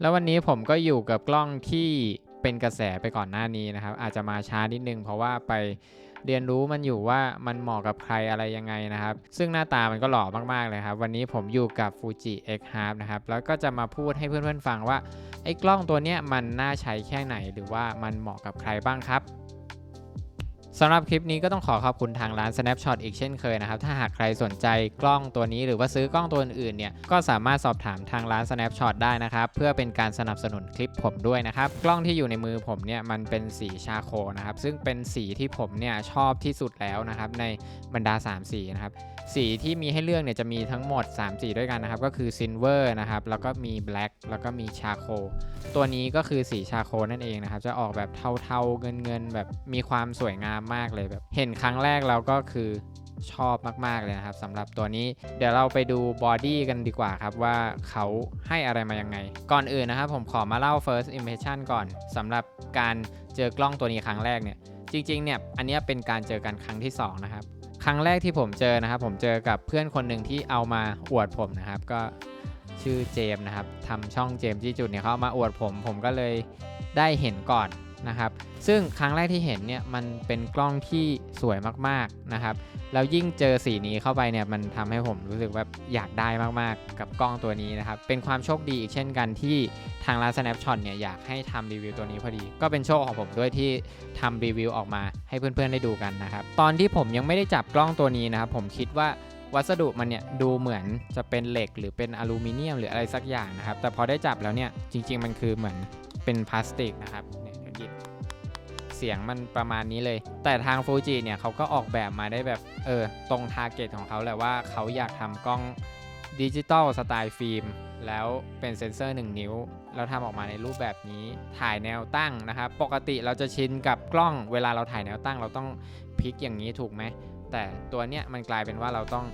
แล้ววันนี้ผมก็อยู่กับกล้องที่เป็นกระแสไปก่อนหน้านี้นะครับ อาจจะมาช้านิดนึงเพราะว่าไปเรียนรู้มันอยู่ว่ามันเหมาะกับใครอะไรยังไงนะครับ ซึ่งหน้าตามันก็หล่อมากๆเลยครับ วันนี้ผมอยู่กับ Fuji X Half นะครับ แล้วก็จะมาพูดให้เพื่อนๆฟังว่าไอ้กล้องตัวเนี้ยมันน่าใช้แค่ไหนหรือว่ามันเหมาะกับใครบ้างครับ สำหรับคลิปนี้ก็ต้องขอขอบคุณทางร้าน Snapshot อีกเช่นเคยนะครับ ถ้าหากใครสนใจกล้องตัวนี้หรือว่าซื้อกล้องตัวอื่นๆเนี่ย ก็สามารถสอบถามทางร้าน Snapshot ได้นะครับ เพื่อเป็นการสนับสนุนคลิปผมด้วยนะครับ กล้องที่อยู่ในมือผมเนี่ยมันเป็นสีชาโคนะครับ ซึ่งเป็นสีที่ผมเนี่ยชอบที่สุดแล้วนะครับในบรรดา 3 สีนะครับ สีที่มีให้เลือกเนี่ยจะมีทั้งหมด 3 สีด้วยกันนะครับ ก็คือ Silver นะครับ แล้วก็มี Black แล้วก็มีชาโคตัวนี้ก็คือสีชาโคนั่นเองนะครับ จะออกแบบเทาๆเงินๆแบบมีความสวยงามมากเลยแบบ เห็นครั้งแรกเราก็คือชอบมาก ๆ เลยนะครับสำหรับตัวนี้เดี๋ยวเราไปดูบอดี้กันดีกว่าครับว่าเขาให้อะไรมายังไง ก่อนอื่นนะครับผมขอมาเล่า first impression ก่อนสำหรับการเจอกล้องตัวนี้ครั้งแรกเนี่ย จริง ๆ เนี่ย อันนี้เป็นการเจอกันครั้งที่ 2 นะครับ ครั้งแรกที่ผมเจอนะครับ ผมเจอกับเพื่อนคนหนึ่งที่เอามาอวดผมนะครับ ก็ชื่อเจมนะครับทำช่องเจมส์ที่จุดเนี่ยเขาเอามาอวดผม ผมก็เลยได้เห็นก่อน นะครับ ซึ่งครั้งแรกที่เห็นเนี่ยมันเป็นกล้องที่สวยมากๆนะครับ แล้วยิ่งเจอสีนี้เข้าไปเนี่ยมันทำให้ผมรู้สึกว่าอยากได้มากๆ กับกล้องตัวนี้นะครับ เป็นความโชคดีอีกเช่นกันที่ทางร้าน Snapshot เนี่ยอยากให้ทำรีวิวตัวนี้พอดี ก็เป็นโชคของผมด้วยที่ทำรีวิวออกมาให้เพื่อนๆได้ดูกันนะครับ ตอนที่ผมยังไม่ได้จับกล้องตัวนี้นะครับ ผมคิดว่าวัสดุมันเนี่ยดูเหมือนจะเป็นเหล็กหรือเป็นอลูมิเนียมหรืออะไรสักอย่างนะครับ แต่พอได้จับแล้วเนี่ยจริง ๆ มันคือเหมือนเป็นพลาสติกนะครับ เสียงมันประมาณนี้เลย แต่ทางฟูจิเนี่ยเขาก็ออกแบบมาได้แบบเออตรงทาร์เก็ตของเขาแหละว่าเขาอยากทำกล้องดิจิตอลสไตล์ฟิล์มแล้วเป็นเซ็นเซอร์ 1 นิ้ว แล้วทำออกมาในรูปแบบนี้ถ่ายแนวตั้งนะครับ ปกติเราจะชินกับกล้องเวลาเราถ่ายแนวตั้ง เราต้องพลิกอย่างนี้ถูกไหมแต่ตัวเนี้ยมันกลายเป็นว่าเราต้อง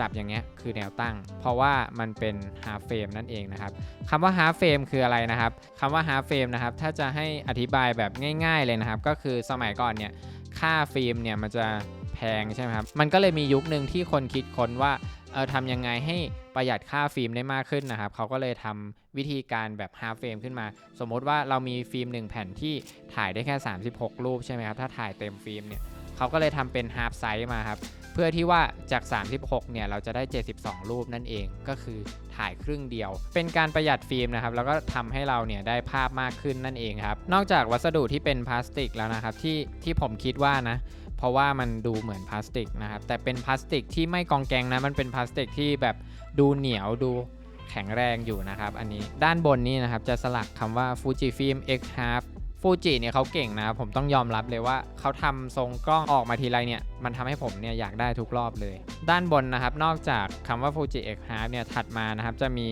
จับอย่างเงี้ยคือแนวตั้ง เพราะว่ามันเป็น half frame นั่นเองนะครับคำว่า half frame คืออะไรนะครับคำว่า half frame นะครับถ้าจะให้อธิบายแบบง่าย ๆเลยนะครับ ก็คือสมัยก่อนเนี่ยค่าฟิล์มเนี่ยมันจะแพงใช่ไหมครับมันก็เลยมียุคหนึ่งที่คนคิดค้นว่าเออทำยังไงให้ประหยัดค่าฟิล์มได้มากขึ้นนะครับ เขาก็เลยทำวิธีการแบบ half frame ขึ้นมา สมมติว่าเรามีฟิล์ม 1 แผ่นที่ถ่ายได้แค่ 36 รูปใช่ไหมครับถ้าถ่ายเต็มฟิล์มเนี่ย เขาก็เลยทำเป็น half size มาครับ เพื่อที่ว่าจาก 36 เนี่ย เราจะได้ 72 รูปนั่นเองก็คือถ่ายครึ่งเดียว เป็นการประหยัดฟิล์มนะครับ แล้วก็ทำให้เราเนี่ยได้ภาพมากขึ้นนั่นเองครับ นอกจากวัสดุที่เป็นพลาสติกแล้วนะครับที่ที่ผมคิดว่านะเพราะว่ามันดูเหมือนพลาสติกนะครับ แต่เป็นพลาสติกที่ไม่กองแกงนะ มันเป็นพลาสติกที่แบบดูเหนียวดูแข็งแรงอยู่นะครับ อันนี้ด้านบนนี้นะครับจะสลักคำว่า Fujifilm X Half ฟูจิเนี่ยเขาเก่งนะผมต้องยอมรับเลยว่าเขาทำทรงกล้องออกมาทีไรเนี่ยมันทำให้ผมเนี่ยอยากได้ทุกรอบเลย ด้านบนนะครับ นอกจากคำว่า Fuji X Half เนี่ยถัดมานะครับ จะมี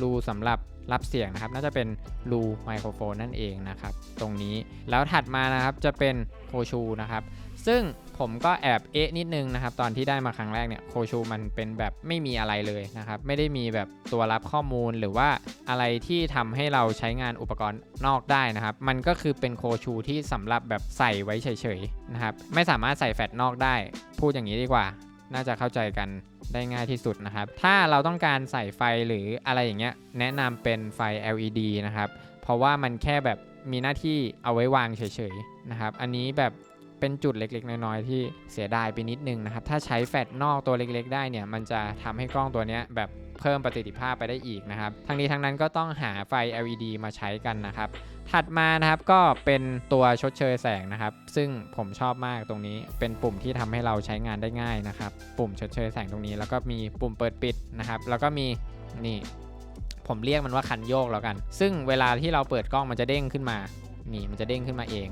รูสำหรับรับเสียงนะครับ น่าจะเป็นรูไมโครโฟนนั่นเองนะครับ ตรงนี้แล้วถัดมานะครับจะเป็นโคชูนะครับ ซึ่ง ผมก็แอบเอ๊ะนิดนึงนะครับ ตอนที่ได้มาครั้งแรกเนี่ยโคชูมันเป็นแบบไม่มีอะไรเลยนะครับ ไม่ได้มีแบบตัวรับข้อมูลหรือว่าอะไรที่ทำให้เราใช้งานอุปกรณ์นอกได้นะครับ มันก็คือเป็นโคชูที่สำหรับแบบใส่ไว้เฉยๆนะครับ ไม่สามารถใส่แฟลชนอกได้ พูดอย่างนี้ดีกว่า น่าจะเข้าใจกันได้ง่ายที่สุดนะครับ ถ้าเราต้องการใส่ไฟหรืออะไรอย่างเงี้ย แนะนำเป็นไฟ LED นะครับ เพราะว่ามันแค่แบบมีหน้าที่เอาไว้วางเฉยๆนะครับ อันนี้แบบ เป็นจุดเล็กๆ น้อยๆ ที่เสียดายไปนิดนึงนะครับ ถ้าใช้แฟลชนอกตัวเล็กๆ ได้เนี่ย มันจะทำให้กล้องตัวนี้แบบเพิ่มประสิทธิภาพไปได้อีกนะครับ ทั้งนี้ทั้งนั้นก็ต้องหาไฟ LED มาใช้กันนะครับ ถัดมานะครับก็เป็นตัวชดเชยแสงนะครับ ซึ่งผมชอบมากตรงนี้ เป็นปุ่มที่ทำให้เราใช้งานได้ง่ายนะครับ ปุ่มชดเชยแสงตรงนี้ แล้วก็มีปุ่มเปิดปิดนะครับ แล้วก็มีนี่ผมเรียกมันว่าคันโยกแล้วกัน ซึ่งเวลาที่เราเปิดกล้องมันจะเด้งขึ้นมา นี่มันจะเด้งขึ้นมาเอง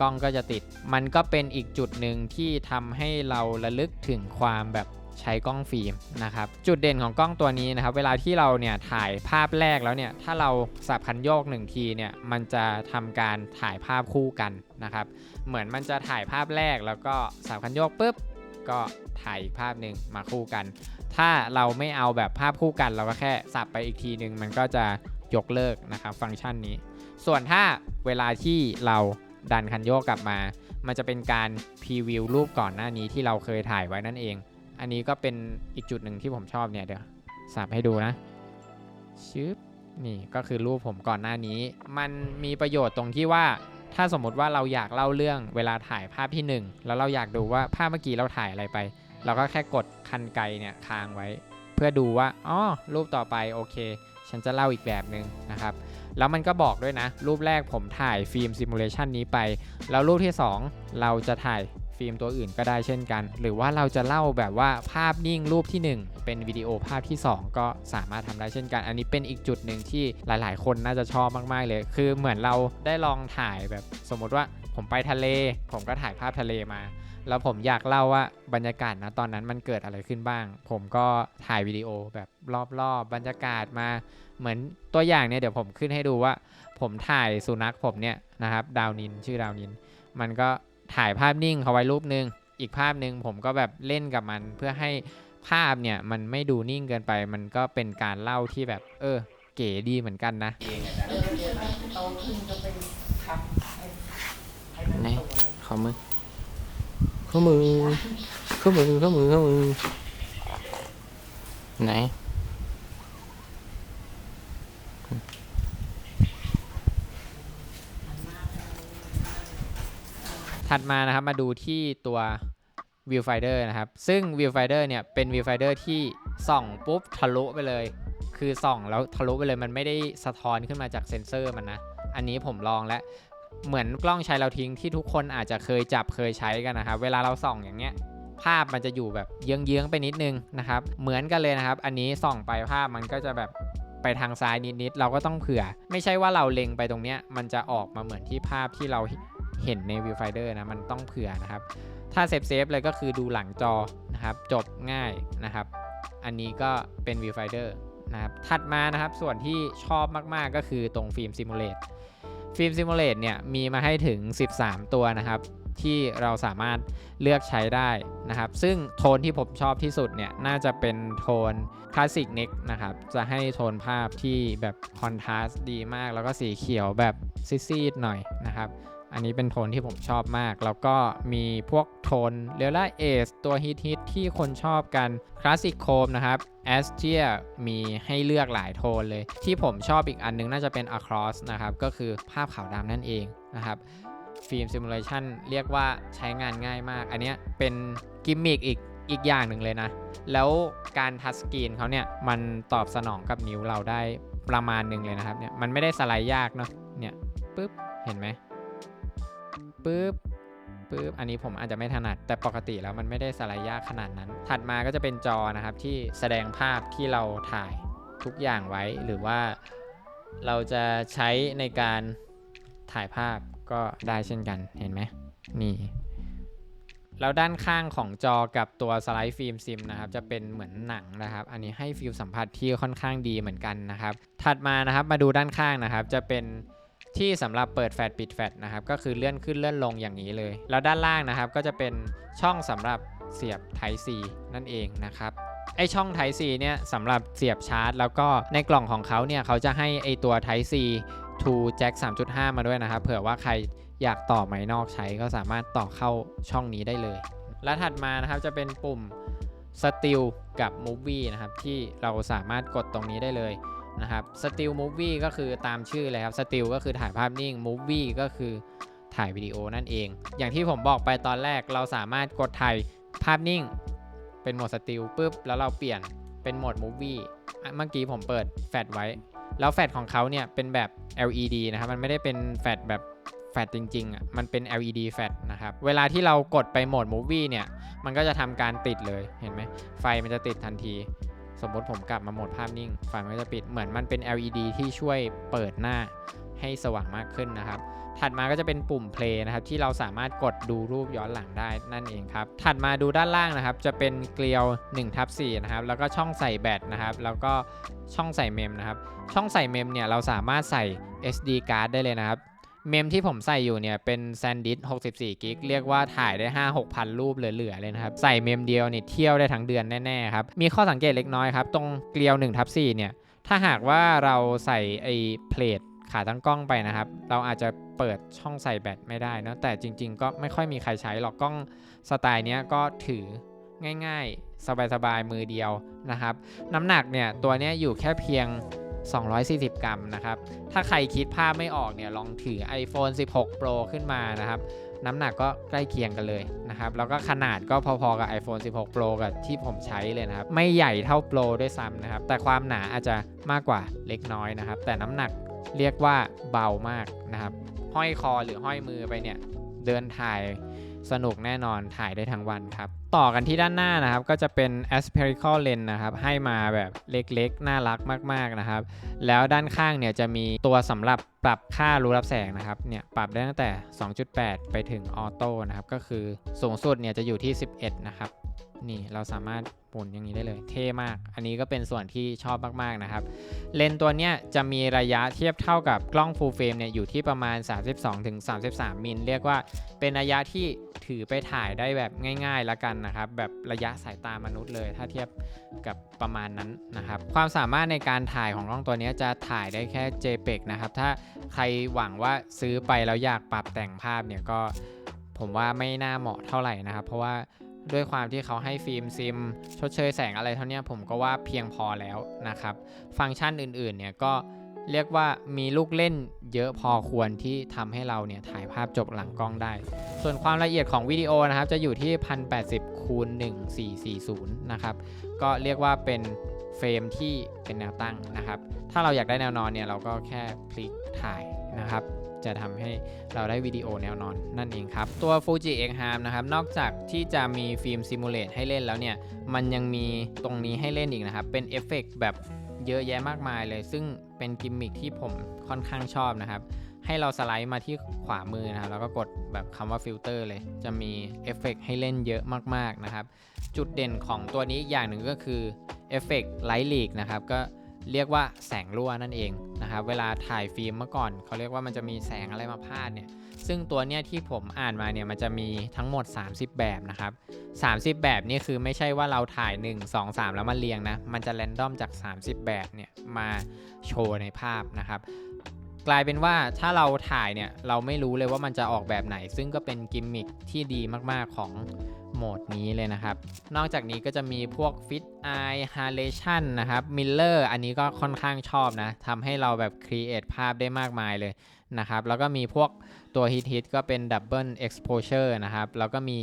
กล้องก็จะติด มันก็เป็นอีกจุดหนึ่งที่ทำให้เราระลึกถึงความแบบใช้กล้องฟิล์มนะครับ จุดเด่นของกล้องตัวนี้นะครับ เวลาที่เราเนี่ยถ่ายภาพแรกแล้วเนี่ย ถ้าเราสับคันโยกหนึ่งทีเนี่ย มันจะทำการถ่ายภาพคู่กันนะครับ เหมือนมันจะถ่ายภาพแรกแล้วก็สับคันโยกปุ๊บ ก็ถ่ายอีกภาพหนึ่งมาคู่กัน ถ้าเราไม่เอาแบบภาพคู่กัน เราก็แค่สับไปอีกทีหนึ่งมันก็จะยกเลิกนะครับฟังก์ชันนี้ ส่วนถ้าเวลาที่เรา ดันคันโยกกลับมา มันจะเป็นการพรีวิวรูปก่อนหน้านี้ที่เราเคยถ่ายไว้นั่นเอง อันนี้ก็เป็นอีกจุดหนึ่งที่ผมชอบเนี่ยเดี๋ยวสับให้ดูนะชึบนี่ก็คือรูปผมก่อนหน้านี้ มันมีประโยชน์ตรงที่ว่าถ้าสมมติว่าเราอยากเล่าเรื่องเวลาถ่ายภาพที่หนึ่งแล้วเราอยากดูว่าภาพเมื่อกี้เราถ่ายอะไรไป เราก็แค่กดคันไกเนี่ยค้างไว้ เพื่อดูว่าอ๋อรูปต่อไปโอเค ฉันจะเล่าอีกแบบหนึ่งนะครับ แล้วมันก็บอกด้วยนะ รูปแรกผมถ่ายฟิล์มซิมูเลชันนี้ไป แล้วรูปที่ 2 เราจะถ่ายฟิล์มตัวอื่นก็ได้เช่นกัน หรือว่าเราจะเล่าแบบว่าภาพนิ่งรูปทีหนึ่1 เป็นวิดีโอภาพที่ 2 ก็สามารถทำได้เช่นกัน อันนี้เป็นอีกจุดหนึ่งที่หลาย ๆ คนน่าจะชอบมาก ๆ เลย คือเหมือนเราได้ลองถ่ายแบบสมมติว่าผมไปทะเล ผมก็ถ่ายภาพทะเลมา แล้วผมอยากเล่าว่าบรรยากาศนะตอนนั้นมันเกิดอะไรขึ้นบ้าง ผมก็ถ่ายวิดีโอแบบรอบๆบรรยากาศมา เหมือนตัวอย่างเนี่ยเดี๋ยวผมขึ้นให้ดูว่า ผมถ่ายสุนัขผมเนี่ยนะครับดาวนินชื่อดาวนิน มันก็ถ่ายภาพนิ่งเขาไว้รูปหนึ่งอีกภาพหนึ่งผมก็แบบเล่นกับมันเพื่อให้ภาพเนี่ยมันไม่ดูนิ่งเกินไป มันก็เป็นการเล่าที่แบบ เออ เก๋ดีเหมือนกันนะเออเดี๋ยวมันโตขึ้นก็ไปทำให้ให้มันไหนสวยขอมือ ข้อมือข้อมือข้อมือข้อมือ ไหน ถัดมานะครับมาดูที่ตัว Viewfinder นะครับ ซึ่ง Viewfinder เนี่ย เป็น Viewfinder ที่ส่องปุ๊บทะลุไปเลย คือส่องแล้วทะลุไปเลยมันไม่ได้สะท้อนขึ้นมาจากเซ็นเซอร์มันนะ อันนี้ผมลองแล้ว เหมือนกล้องใช้เราทิ้งที่ทุกคนอาจจะเคยจับเคยใช้กันนะครับ เวลาเราส่องอย่างเงี้ย ภาพมันจะอยู่แบบเยื้องๆไปนิดนึงนะครับ เหมือนกันเลยนะครับ อันนี้ส่องไปภาพมันก็จะแบบไปทางซ้ายนิดๆ เราก็ต้องเผื่อ ไม่ใช่ว่าเราเล็งไปตรงเนี้ย มันจะออกมาเหมือนที่ภาพที่เราเห็นใน Viewfinder นะ มันต้องเผื่อนะครับ ถ้าเซฟเซฟเลยก็คือดูหลังจอนะครับ จบง่ายนะครับ อันนี้ก็เป็น Viewfinder นะครับ ถัดมานะครับ ส่วนที่ชอบมากๆ ก็คือตรงฟิล์มซิมูเลต ฟิล์มซิมูเลตเนี่ยมีมาให้ถึง 13 ตัวนะครับ ที่เราสามารถเลือกใช้ได้นะครับ ซึ่งโทนที่ผมชอบที่สุดเนี่ยน่าจะเป็นโทนคลาสสิกน็กนะครับ จะให้โทนภาพที่แบบคอนทราสต์ดีมาก แล้วก็สีเขียวแบบซีดๆหน่อยนะครับอันนี้เป็นโทนที่ผมชอบมาก แล้วก็มีพวกโทนเรล่าเอสตัวฮิตฮิตๆที่คนชอบกันคลาสสิกโคมนะครับ แอสเทียมีให้เลือกหลายโทนเลย ที่ผมชอบอีกอันนึงน่าจะเป็น across นะครับ ก็คือภาพขาวดำนั่นเองนะครับฟิล์มซิมูเลชันเรียกว่าใช้งานง่ายมาก อันนี้เป็นกิมมิกอีกอีกอย่างหนึ่งเลยนะ แล้วการทัชสกรีนเขาเนี่ย มันตอบสนองกับนิ้วเราได้ประมาณหนึ่งเลยนะครับเนี่ยมันไม่ได้สไลด์ยากเนาะเนี่ยปุ๊บ เห็นไหมปุ๊บ ปุ๊บอันนี้ผมอาจจะไม่ถนัด แต่ปกติแล้วมันไม่ได้สไลด์ยากขนาดนั้น ถัดมาก็จะเป็นจอนะครับที่แสดงภาพที่เราถ่ายทุกอย่างไว้หรือว่าเราจะใช้ในการถ่ายภาพก็ได้เช่นกันเห็นไหมนี่แล้วด้านข้างของจอกับตัวสไลด์ฟิล์มซิมนะครับจะเป็นเหมือนหนังนะครับ อันนี้ให้ฟิลสัมผัสที่ค่อนข้างดีเหมือนกันนะครับ ถัดมานะครับมาดูด้านข้างนะครับ จะเป็น ที่สำหรับเปิดแฟลชปิดแฟลชนะครับก็คือเลื่อนขึ้นเลื่อนลงอย่างนี้เลย แล้วด้านล่างนะครับก็จะเป็นช่องสำหรับเสียบ Type C นั่นเองนะครับไอช่อง Type C เนี่ยสำหรับเสียบชาร์จ แล้วก็ในกล่องของเขาเนี่ยเขาจะให้ไอตัว Type C to Jack 3.5 มาด้วยนะครับเผื่อว่าใครอยากต่อไม้นอกใช้ก็สามารถต่อเข้าช่องนี้ได้เลย และถัดมานะครับจะเป็นปุ่ม Still กับ Movie นะครับที่เราสามารถกดตรงนี้ได้เลย นะครับ Still Movie ก็คือตามชื่อเลยครับ Still ก็คือถ่ายภาพนิ่ง Movie ก็คือถ่ายวิดีโอนั่นเอง อย่างที่ผมบอกไปตอนแรกเราสามารถกดถ่ายภาพนิ่ง เป็นโหมด Still ปุ๊บแล้วเราเปลี่ยนเป็นโหมด Movie อ่เมื่อกี้ผมเปิดแฟลชไว้ แล้วแฟลชของเขาเนี่ยเป็นแบบ LED นะครับ มันไม่ได้เป็นแฟลชแบบแฟลชจริงๆอะมันเป็น LED แฟลชนะครับ เวลาที่เรากดไปโหมด Movie เนี่ย มันก็จะทำการติดเลย เห็นไหม ไฟมันจะติดทันที สมมติผมกลับมาโหมดภาพนิ่งไฟมันก็จะปิดเหมือนมันเป็น LED ที่ช่วยเปิดหน้าให้สว่างมากขึ้นนะครับ ถัดมาก็จะเป็นปุ่ม play นะครับ ที่เราสามารถกดดูรูปย้อนหลังได้นั่นเองครับ ถัดมาดูด้านล่างนะครับ จะเป็นเกลียว1ทับ4นะครับ แล้วก็ช่องใส่แบตนะครับ แล้วก็ช่องใส่เมมนะครับ ช่องใส่เมมเนี่ยเราสามารถใส่ SD card ได้เลยนะครับ เมมที่ผมใส่อยู่เนี่ยเป็น SanDisk 64 กิก เรียกว่าถ่ายได้ 5 6พันรูปเหลือๆเลยนะครับ ใส่เมมเดียวเนี่ยเที่ยวได้ทั้งเดือนแน่ๆครับ มีข้อสังเกตเล็กน้อยครับ ตรงเกลียว1ทับ4เนี่ย ถ้าหากว่าเราใส่ไอ้เพลทขาตั้งกล้องไปนะครับ เราอาจจะเปิดช่องใส่แบตไม่ได้เนอะแต่จริง ๆ ก็ไม่ค่อยมีใครใช้หรอกกล้องสไตล์เนี้ยก็ถือง่าย ๆ สบายๆมือเดียวนะครับ น้ำหนักเนี่ยตัวเนี้ยอยู่แค่เพียง 240 กรัมนะครับ ถ้าใครคิดภาพไม่ออกเนี่ยลองถือ iPhone 16 Pro ขึ้นมานะครับน้ำหนักก็ใกล้เคียงกันเลยนะครับ แล้วก็ขนาดก็พอๆกับ iPhone 16 Pro กับที่ผมใช้เลยนะครับ ไม่ใหญ่เท่า Pro ด้วยซ้ำนะครับ แต่ความหนาอาจจะมากกว่าเล็กน้อยนะครับ แต่น้ำหนักเรียกว่าเบามากนะครับ ห้อยคอหรือห้อยมือไปเนี่ย เดินถ่าย สนุกแน่นอนถ่ายได้ทั้งวันครับ ต่อกันที่ด้านหน้านะครับ ก็จะเป็น aspherical lens นะครับ ให้มาแบบเล็กๆ น่ารักมากๆนะครับ แล้วด้านข้างเนี่ยจะมีตัวสำหรับปรับค่ารูรับแสงนะครับเนี่ยปรับได้ตั้งแต่ 2.8 ไปถึงออโต้นะครับ ก็คือสูงสุดเนี่ยจะอยู่ที่ 11 นะครับ นี่เราสามารถหมุนอย่างนี้ได้เลยเท่มาก อันนี้ก็เป็นส่วนที่ชอบมาก ๆ นะครับ เลนตัวเนี้ยจะมีระยะเทียบเท่ากับกล้อง full frame เนี่ยอยู่ที่ประมาณ 32-33 มิลเรียกว่าเป็นระยะที่ถือไปถ่ายได้แบบง่ายๆละกันนะครับ แบบระยะสายตามนุษย์เลย ถ้าเทียบกับประมาณนั้นนะครับ ความสามารถในการถ่ายของกล้องตัวนี้จะถ่ายได้แค่ JPEG นะครับ ถ้าใครหวังว่าซื้อไปแล้วอยากปรับแต่งภาพเนี่ยก็ผมว่าไม่น่าเหมาะเท่าไหร่นะครับ เพราะว่า ด้วยความที่เขาให้ฟิล์มซิม ชดเชยแสงอะไรเท่านี้ผมก็ว่าเพียงพอแล้วนะครับ ฟังก์ชันอื่นๆเนี่ยก็เรียกว่ามีลูกเล่นเยอะพอควรที่ทำให้เราเนี่ยถ่ายภาพจบหลังกล้องได้ ส่วนความละเอียดของวิดีโอนะครับ จะอยู่ที่ 1080คูณ1440 นะครับ ก็เรียกว่าเป็นเฟรมที่เป็นแนวตั้งนะครับ ถ้าเราอยากได้แนวนอนเนี่ยเราก็แค่พลิกถ่ายนะครับ จะทำให้เราได้วิดีโอแนวนอนนั่นเองครับ ตัว Fuji X Harm นะครับ นอกจากที่จะมีฟิล์มซิมูเลตให้เล่นแล้วเนี่ย มันยังมีตรงนี้ให้เล่นอีกนะครับ เป็นเอฟเฟกต์แบบเยอะแยะมากมายเลย ซึ่งเป็นกิมมิคที่ผมค่อนข้างชอบนะครับให้เราสไลด์มาที่ขวามือนะครับแล้วก็กดแบบคำว่าฟิลเตอร์เลย จะมีเอฟเฟกต์ให้เล่นเยอะมากๆนะครับ จุดเด่นของตัวนี้อีกอย่างหนึ่งก็คือเอฟเฟกต์ไลท์ลีกนะครับ ก็ เรียกว่าแสงรั่วนั่นเองนะครับเวลาถ่ายฟิล์มเมื่อก่อนเขาเรียกว่ามันจะมีแสงอะไรมาพาดเนี่ยซึ่งตัวเนี้ยที่ผมอ่านมาเนี่ยมันจะมีทั้งหมด 30 แบบนะครับ30 แบบนี่คือไม่ใช่ว่าเราถ่าย 1 2 3 แล้วมาเรียงนะมันจะแรนดอมจาก 30 แบบเนี่ยมาโชว์ในภาพนะครับ กลายเป็นว่าถ้าเราถ่ายเนี่ยเราไม่รู้เลยว่ามันจะออกแบบไหน ซึ่งก็เป็นกิมมิคที่ดีมากๆของโหมดนี้เลยนะครับ นอกจากนี้ก็จะมีพวก Fit Eye Halation นะครับ Miller อันนี้ก็ค่อนข้างชอบนะทำให้เราแบบ create ภาพได้มากมายเลยนะครับ แล้วก็มีพวกตัวฮิตฮิตก็เป็น Double Exposure นะครับ แล้วก็มี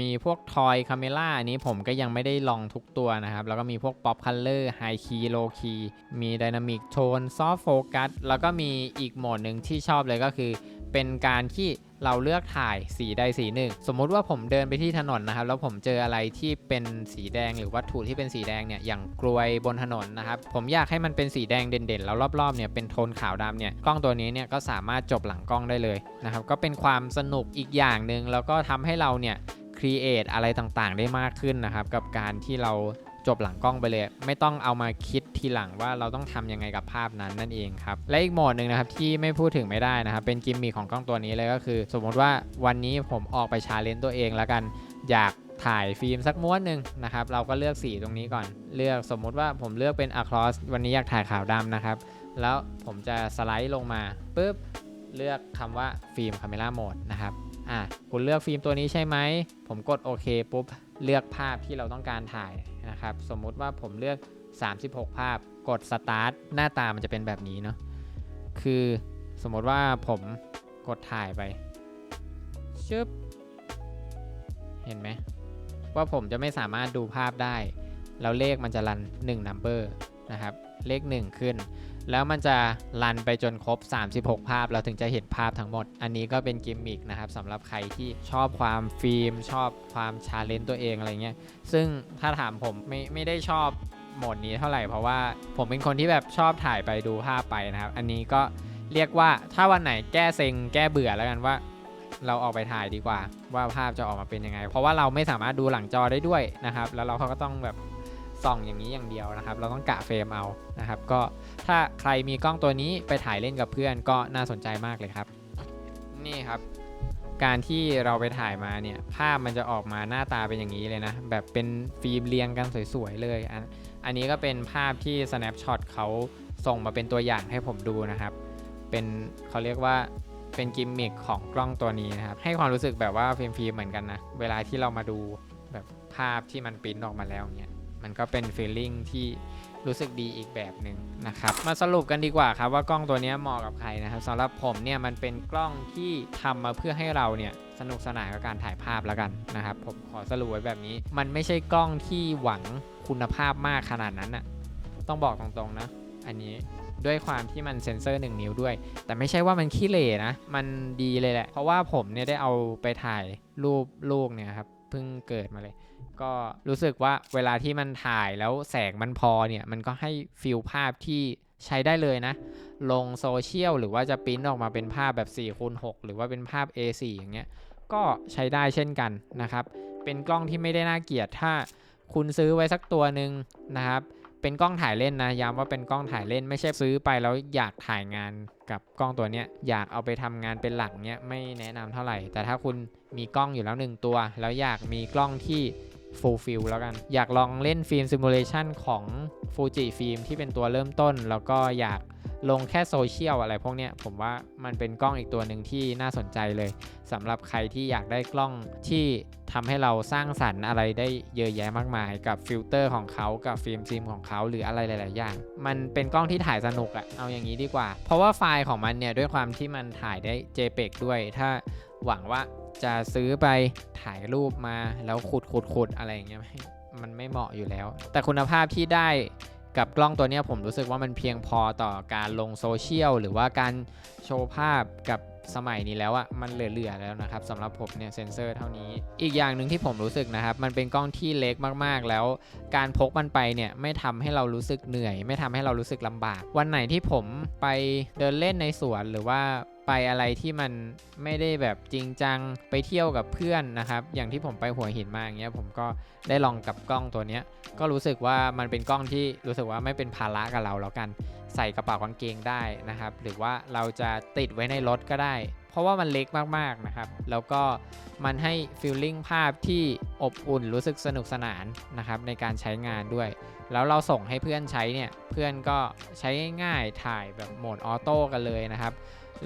มีพวก Toy Camera อันนี้ผมก็ยังไม่ได้ลองทุกตัวนะครับ แล้วก็มีพวก Pop Color High Key Low Key มี Dynamic Tone Soft Focus แล้วก็มีอีกโหมดหนึ่งที่ชอบเลยก็คือ เป็นการที่เราเลือกถ่ายสีใดสีหนึ่ง สมมุติว่าผมเดินไปที่ถนนนะครับ แล้วผมเจออะไรที่เป็นสีแดงหรือวัตถุที่เป็นสีแดงเนี่ยอย่างกลวยบนถนนนะครับ ผมอยากให้มันเป็นสีแดงเด่นๆ แล้วรอบๆเนี่ยเป็นโทนขาวดำเนี่ยกล้องตัวนี้เนี่ยก็สามารถจบหลังกล้องได้เลยนะครับก็เป็นความสนุกอีกอย่างหนึ่งแล้วก็ทำให้เราเนี่ย ครีเอทอะไรต่างๆ ได้มากขึ้นนะครับ กับการที่เราจบหลังกล้องไปเลย ไม่ต้องเอามาคิดทีหลังว่าเราต้องทำยังไงกับภาพนั้นนั่นเองครับและอีกโหมดหนึ่งนะครับที่ไม่พูดถึงไม่ได้นะครับ เป็นกิมมิคของกล้องตัวนี้เลยก็คือ สมมติว่าวันนี้ผมออกไปชาเลนจ์ตัวเองแล้วกันอยากถ่ายฟิล์มสักม้วนหนึ่งนะครับ เราก็เลือกสีตรงนี้ก่อน เลือกสมมุติว่าผมเลือกเป็น across วันนี้อยากถ่ายขาวดำนะครับ แล้วผมจะสไลด์ลงมาปุ๊บเลือกคำว่าฟิล์ม Camera Mode นะครับ อะคุณเลือกฟิล์มตัวนี้ใช่ไหม ผมกดโอเคปุ๊บเลือกภาพที่เราต้องการถ่ายนะครับ สมมุติว่าผมเลือก 36 ภาพ กด Start หน้าตามันจะเป็นแบบนี้เนาะ คือสมมติว่าผมกดถ่ายไป ชึบ เห็นไหม ว่าผมจะไม่สามารถดูภาพได้ แล้วเลขมันจะรัน1 number นะครับ เลข 1 ขึ้น แล้วมันจะรันไปจนครบ 36 ภาพ เราถึงจะเห็นภาพทั้งหมด อันนี้ก็เป็นกิมมิคนะครับสำหรับใครที่ชอบความฟิล์ม ชอบความชาเลนจ์ตัวเองอะไรเงี้ย ซึ่งถ้าถามผมไม่ไม่ได้ชอบโหมดนี้เท่าไหร่เพราะว่าผมเป็นคนที่แบบชอบถ่ายไปดูภาพไปนะครับ อันนี้ก็เรียกว่าถ้าวันไหนแก้เซ็งแก้เบื่อแล้วกันว่าเราออกไปถ่ายดีกว่า ว่าภาพจะออกมาเป็นยังไง เพราะว่าเราไม่สามารถดูหลังจอได้ด้วยนะครับ แล้วเราก็ต้องแบบ ส่องอย่างนี้อย่างเดียวนะครับ เราต้องกะเฟรมเอานะครับ ก็ถ้าใครมีกล้องตัวนี้ไปถ่ายเล่นกับเพื่อนก็น่าสนใจมากเลยครับ นี่ครับ การที่เราไปถ่ายมาเนี่ยภาพมันจะออกมาหน้าตาเป็นอย่างนี้เลยนะ แบบเป็นฟิล์มเรียงกันสวยๆเลยอันอันนี้ก็เป็นภาพที่ Snapshot เขาส่งมาเป็นตัวอย่างให้ผมดูนะครับ เป็นเขาเรียกว่าเป็นกิมมิคของกล้องตัวนี้นะครับ ให้ความรู้สึกแบบว่าฟิล์มฟิล์มเหมือนกันนะ เวลาที่เรามาดูแบบภาพที่มันปริ้นออกมาแล้วเนี่ย มันก็เป็นฟีลลิ่งที่รู้สึกดีอีกแบบหนึ่งนะครับ มาสรุปกันดีกว่าครับว่ากล้องตัวนี้เหมาะกับใครนะครับสำหรับผมเนี่ยมันเป็นกล้องที่ทำมาเพื่อให้เราเนี่ยสนุกสนานกับการถ่ายภาพแล้วกันนะครับผมขอสรุปไว้แบบนี้ มันไม่ใช่กล้องที่หวังคุณภาพมากขนาดนั้นอะต้องบอกตรงๆนะ อันนี้ด้วยความที่มันเซ็นเซอร์ 1 นิ้วด้วย แต่ไม่ใช่ว่ามันขี้เหร่นะ มันดีเลยแหละ เพราะว่าผมเนี่ยได้เอาไปถ่ายรูปลูกเนี่ยครับเพิ่งเกิดมาเลย ก็รู้สึกว่าเวลาที่มันถ่ายแล้วแสงมันพอเนี่ย มันก็ให้ฟิลภาพที่ใช้ได้เลยนะ ลงโซเชียลหรือว่าจะปริ้นออกมาเป็นภาพแบบ4คูณ6หรือว่าเป็นภาพ A4 อย่างเงี้ย ก็ใช้ได้เช่นกันนะครับ เป็นกล้องที่ไม่ได้น่าเกลียดถ้าคุณซื้อไว้สักตัวหนึ่งนะครับ เป็นกล้องถ่ายเล่นนะ ย้ำว่าเป็นกล้องถ่ายเล่นไม่ใช่ซื้อไปแล้วอยากถ่ายงานกับกล้องตัวเนี้ย อยากเอาไปทำงานเป็นหลักเนี้ยไม่แนะนำเท่าไหร่ แต่ถ้าคุณมีกล้องอยู่แล้วหนึ่งตัว แล้วอยากมีกล้องที่ fulfill แล้วกัน อยากลองเล่นฟิล์มซิมูเลชันของ Fuji ฟิล์มที่เป็นตัวเริ่มต้น แล้วก็อยากลงแค่โซเชียลอะไรพวกเนี้ยผมว่ามันเป็นกล้องอีกตัวหนึ่งที่น่าสนใจเลยสำหรับใครที่อยากได้กล้องที่ทำให้เราสร้างสรรค์อะไรได้เยอะแยะมากมาย กับฟิลเตอร์ของเขากับฟิล์มซิมของเขาหรืออะไรหลาย ๆ อย่าง มันเป็นกล้องที่ถ่ายสนุกอะเอาอย่างนี้ดีกว่า เพราะว่าไฟล์ของมันเนี่ยด้วยความที่มันถ่ายได้ JPEG ด้วย ถ้าหวังว่า จะซื้อไปถ่ายรูปมาแล้วขุดขุดขุดอะไรอย่างเงี้ยมันไม่เหมาะอยู่แล้ว แต่คุณภาพที่ได้กับกล้องตัวนี้ผมรู้สึกว่ามันเพียงพอต่อการลงโซเชียลหรือว่าการโชว์ภาพกับสมัยนี้แล้วอะมันเหลือๆแล้วนะครับสำหรับผมเนี่ยเซนเซอร์เท่านี้ อีกอย่างหนึ่งที่ผมรู้สึกนะครับ มันเป็นกล้องที่เล็กมากๆ แล้ว การพกมันไปเนี่ยไม่ทำให้เรารู้สึกเหนื่อย ไม่ทำให้เรารู้สึกลำบาก วันไหนที่ผมไปเดินเล่นในสวนหรือว่า ไปอะไรที่มันไม่ได้แบบจริงจังไปเที่ยวกับเพื่อนนะครับ อย่างที่ผมไปหัวหินมาอย่างเงี้ยผมก็ได้ลองกับกล้องตัวเนี้ยก็รู้สึกว่ามันเป็นกล้องที่รู้สึกว่าไม่เป็นภาระกับเราแล้วกันใส่กระเป๋ากางเกงได้นะครับ หรือว่าเราจะติดไว้ในรถก็ได้ เพราะว่ามันเล็กมากๆนะครับ แล้วก็มันให้ฟีลลิ่งภาพที่อบอุ่นรู้สึกสนุกสนานนะครับในการใช้งานด้วย แล้วเราส่งให้เพื่อนใช้เนี่ยเพื่อนก็ใช้ง่ายถ่ายแบบโหมดออโต้กันเลยนะครับ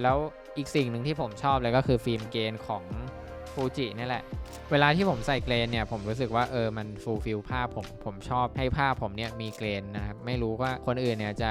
แล้วอีกสิ่งหนึ่งที่ผมชอบเลยก็คือฟิล์มเกนของ ฟูจินี่แหละ เวลาที่ผมใส่เกรนเนี่ยผมรู้สึกว่าเออมันฟูลฟิลภาพผมผมชอบให้ภาพผมเนี่ยมีเกรนนะครับไม่รู้ว่าคนอื่นเนี่ยจะ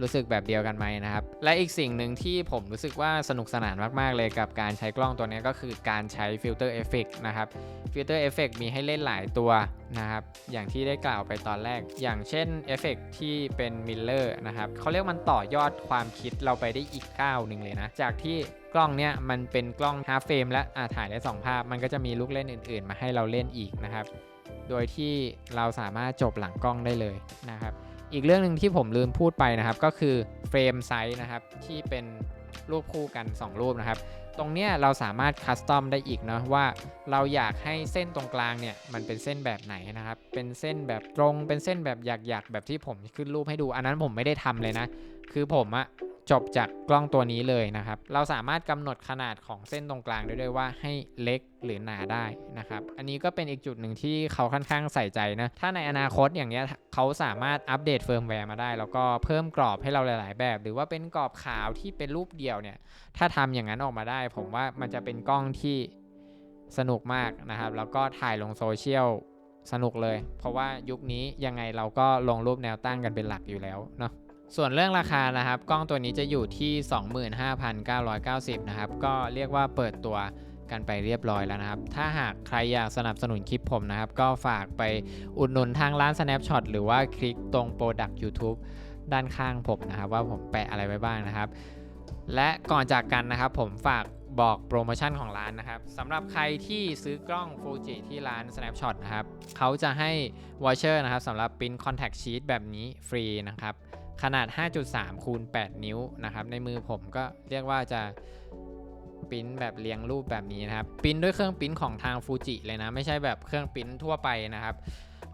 รู้สึกแบบเดียวกันไหมนะครับ และอีกสิ่งหนึ่งที่ผมรู้สึกว่าสนุกสนานมากๆเลยกับการใช้กล้องตัวนี้ก็คือการใช้ฟิลเตอร์เอฟเฟกนะครับฟิลเตอร์เอฟเฟกมีให้เล่นหลายตัวนะครับอย่างที่ได้กล่าวไปตอนแรก อย่างเช่นเอฟเฟกที่เป็นมิลเลอร์นะครับเขาเรียกมันต่อยอดความคิดเราไปได้อีกก้าวหนึ่งเลยนะ จากที่ กล้องเนี้ยมันเป็นกล้อง half frame และอะถ่ายได้สองภาพ มันก็จะมีลูกเล่นอื่น ๆ มาให้เราเล่นอีกนะครับ โดยที่เราสามารถจบหลังกล้องได้เลยนะครับ อีกเรื่องหนึ่งที่ผมลืมพูดไปนะครับ ก็คือเฟรมไซส์นะครับที่เป็นรูปคู่กัน 2 รูปนะครับตรงเนี้ยเราสามารถคัสตอมได้อีกเนาะว่าเราอยากให้เส้นตรงกลางเนี่ยมันเป็นเส้นแบบไหนนะครับ เป็นเส้นแบบตรงเป็นเส้นแบบหยักๆแบบที่ผมขึ้นรูปให้ดู อันนั้นผมไม่ได้ทำเลยนะ คือผมอะจบจากกล้องตัวนี้เลยนะครับ เราสามารถกำหนดขนาดของเส้นตรงกลางได้ด้วยว่าให้เล็กหรือหนาได้นะครับ อันนี้ก็เป็นอีกจุดหนึ่งที่เขาค่อนข้างใส่ใจนะ ถ้าในอนาคตอย่างเงี้ยเขาสามารถอัปเดตเฟิร์มแวร์มาได้ แล้วก็เพิ่มกรอบให้เราหลาย ๆ แบบ หรือว่าเป็นกรอบขาวที่เป็นรูปเดียวเนี่ยถ้าทำอย่างนั้นออกมาได้ ผมว่ามันจะเป็นกล้องที่สนุกมากนะครับ แล้วก็ถ่ายลงโซเชียลสนุกเลย เพราะว่ายุคนี้ยังไงเราก็ลงรูปแนวตั้งกันเป็นหลักอยู่แล้วเนาะส่วนเรื่องราคานะครับ กล้องตัวนี้จะอยู่ที่ 25,990 นะครับ ก็เรียกว่าเปิดตัวกันไปเรียบร้อยแล้วนะครับ ถ้าหากใครอยากสนับสนุนคลิปผมนะครับ ก็ฝากไปอุดหนุนทางร้าน Snapshot หรือว่าคลิกตรง Product YouTube ด้านข้างผมนะครับ ว่าผมแปะอะไรไว้บ้างนะครับ และก่อนจากกันนะครับผมฝากบอกโปรโมชั่นของร้านนะครับสำหรับใครที่ซื้อกล้อง Fuji ที่ร้าน Snapshot นะครับเขาจะให้วอเชอร์นะครับสำหรับปริ้น Contact Sheet แบบนี้ฟรีนะครับขนาด 5.3 คูณ 8 นิ้วนะครับในมือผมก็เรียกว่าจะปริ้นแบบเรียงรูปแบบนี้นะครับปริ้นด้วยเครื่องปริ้นของทางฟูจิเลยนะ ไม่ใช่แบบเครื่องปริ้นทั่วไปนะครับ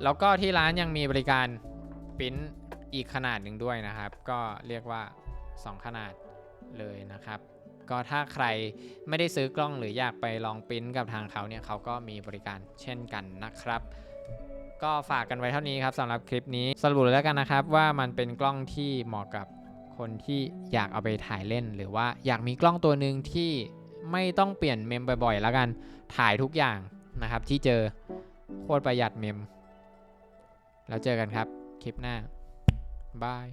แล้วก็ที่ร้านยังมีบริการปริ้นอีกขนาดหนึ่งด้วยนะครับ ก็เรียกว่า 2 ขนาด เลยนะครับ ก็ถ้าใครไม่ได้ซื้อกล้องหรืออยากไปลองปริ้นกับทางเขาเนี่ยเขาก็มีบริการเช่นกันนะครับ ก็ฝากกันไว้เท่านี้ครับสำหรับคลิปนี้สรุปเลยแล้วกันนะครับ ว่ามันเป็นกล้องที่เหมาะกับคนที่อยากเอาไปถ่ายเล่น หรือว่าอยากมีกล้องตัวหนึ่งที่ไม่ต้องเปลี่ยนเมมบ่อยๆแล้วกันถ่ายทุกอย่างนะครับ ที่เจอโคตรประหยัดเมม แล้วเจอกันครับ คลิปหน้าบาย